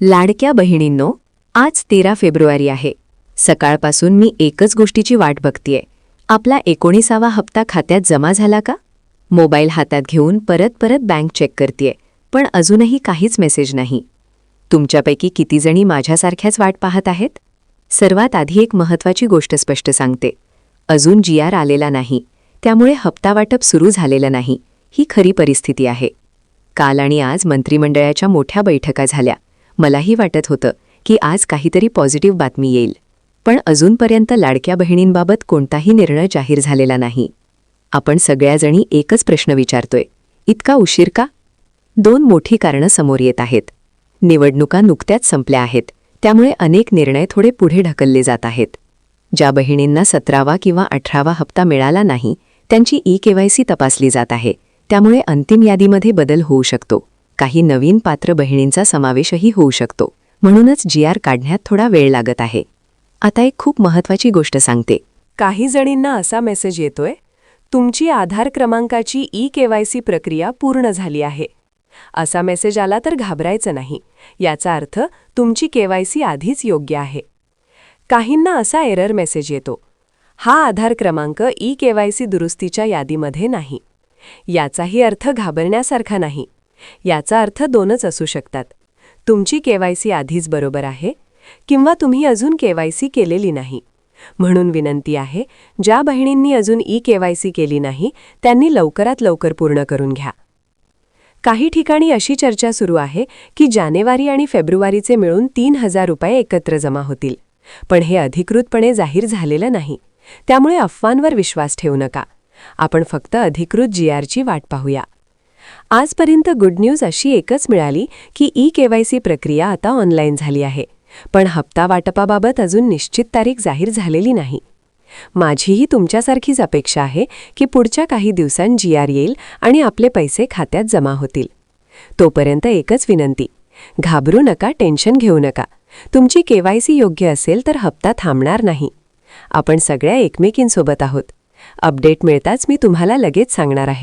लाडक्या बहिणींनो आज तेरा फेब्रुवारी आहे. सकाळपासून मी एकच गोष्टीची वाट बघतीये. आपला एकोणीसावा हप्ता खात्यात जमा झाला का? मोबाईल हातात घेऊन परत परत बँक चेक करतेय पण अजूनही काहीच मेसेज नाही. तुमच्यापैकी किती जणी माझ्यासारख्याच वाट पाहत आहेत? सर्वात आधी एक महत्त्वाची गोष्ट स्पष्ट सांगते. अजून जी आर आलेला नाही. त्यामुळे हप्ता वाटप सुरू झालेलं नाही. ही खरी परिस्थिती आहे. काल आणि आज मंत्रिमंडळाच्या मोठ्या बैठका झाल्या. मलाही वाटत होतं की आज काहीतरी पॉझिटिव्ह बातमी येईल. पण अजूनपर्यंत लाडक्या बहिणींबाबत कोणताही निर्णय जाहीर झालेला नाही. आपण सगळ्याजणी एकच प्रश्न विचारतोय. इतका उशीर का? दोन मोठी कारणं समोर येत आहेत. निवडणुका नुकत्याच संपल्या आहेत. त्यामुळे अनेक निर्णय थोडे पुढे ढकलले जात आहेत. ज्या बहिणींना सतरावा किंवा अठरावा हप्ता मिळाला नाही त्यांची ई केवायसी तपासली जात आहे. त्यामुळे अंतिम यादीमध्ये बदल होऊ शकतो. काही नवीन पात्र बहिणींचा समावेशही होऊ शकतो. म्हणूनच जी आर काढण्यात थोडा वेळ लागत आहे. आता एक खूप महत्त्वाची गोष्ट सांगते. काही जणींना असा मेसेज येतोय तुमची आधार क्रमांकाची ई केवायसी प्रक्रिया पूर्ण झाली आहे. असा मेसेज आला तर घाबरायचं नाही. याचा अर्थ तुमची केवायसी आधीच योग्य आहे. काहींना असा एरर मेसेज येतो हा आधार क्रमांक ई केवायसी दुरुस्तीच्या यादीमध्ये नाही. याचाही अर्थ घाबरण्यासारखा नाही. याचा अर्थ दोनच असू शकतात. तुमची केवायसी आधीच बरोबर आहे किंवा तुम्ही अजून केवायसी केलेली नाही. म्हणून विनंती आहे ज्या बहिणींनी अजून ई केवायसी केली नाही त्यांनी लवकरात लवकर पूर्ण करून घ्या. काही ठिकाणी अशी चर्चा सुरू आहे की जानेवारी आणि फेब्रुवारीचे मिळून तीन हजार रुपये एकत्र जमा होतील. पण हे अधिकृतपणे जाहीर झालेलं नाही. त्यामुळे अफवांवर विश्वास ठेवू नका. आपण फक्त अधिकृत जी आरची वाट पाहूया. आजपर्यंत गुड न्यूज अशी एकच मिळाली की ई केवायसी प्रक्रिया आता ऑनलाईन झाली आहे. पण हप्ता वाटपाबाबत अजून निश्चित तारीख जाहीर झालेली नाही. माझीही तुमच्यासारखीच अपेक्षा आहे की पुढच्या काही दिवसांत जी आर येईल आणि आपले पैसे खात्यात जमा होतील. तोपर्यंत एकच विनंती घाबरू नका टेन्शन घेऊ नका. तुमची केवायसी योग्य असेल तर हप्ता थांबणार नाही. आपण सगळ्या एकमेकींसोबत आहोत. अपडेट मिळताच मी तुम्हाला लगेच सांगणार आहे.